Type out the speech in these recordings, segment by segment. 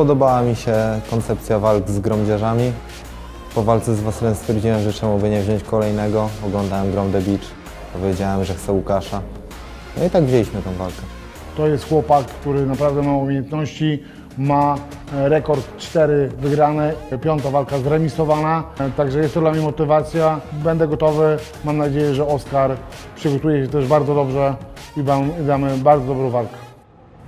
Spodobała mi się koncepcja walk z gromdziarzami. Po walce z Wasylem stwierdziłem, że czemu by nie wziąć kolejnego. Oglądałem Grom the Beach, powiedziałem, że chcę Łukasza. No i tak wzięliśmy tą walkę. To jest chłopak, który naprawdę ma umiejętności, ma e, rekord 4 wygrane, piąta walka zremisowana, E, także jest to dla mnie motywacja. Będę gotowy, mam nadzieję, że Oskar przygotuje się też bardzo dobrze i damy bardzo dobrą walkę.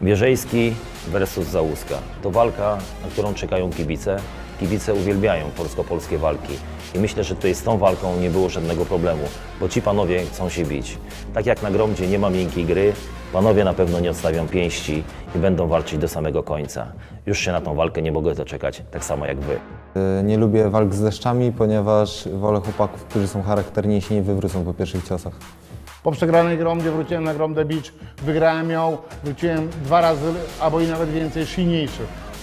Wierzejski versus Załuska. To walka, na którą czekają kibice. Kibice uwielbiają polsko-polskie walki. I myślę, że tutaj z tą walką nie było żadnego problemu, bo ci panowie chcą się bić. Tak jak na Gromdzie nie ma miękkiej gry, panowie na pewno nie odstawią pięści i będą walczyć do samego końca. Już się na tą walkę nie mogę doczekać, tak samo jak wy. Y, Nie lubię walk z deszczami, ponieważ wolę chłopaków, którzy są charakterniejsi i nie wywrócą po pierwszych ciosach. Po przegranej Gromdzie wróciłem na Grom The Beach, wygrałem ją, wróciłem dwa razy albo i nawet więcej silniejszy.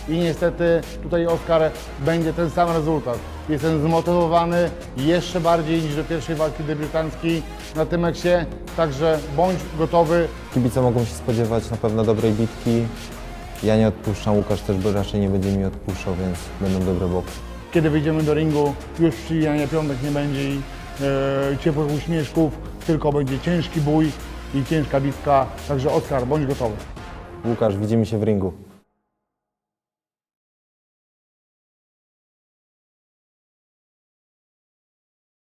I niestety tutaj Oskar będzie ten sam rezultat. Jestem zmotywowany jeszcze bardziej niż do pierwszej walki debiutanckiej na tym meksie, także bądź gotowy. Kibice mogą się spodziewać na pewno dobrej bitki. Ja nie odpuszczam, Łukasz też raczej nie będzie mi odpuszczał, więc będą dobre boksy. Kiedy wyjdziemy do ringu, już przyjania piątek nie będzie i e, ciepłych uśmieszków, tylko będzie ciężki bój i ciężka bitka, także Oskar, bądź gotowy. Łukasz, widzimy się w ringu.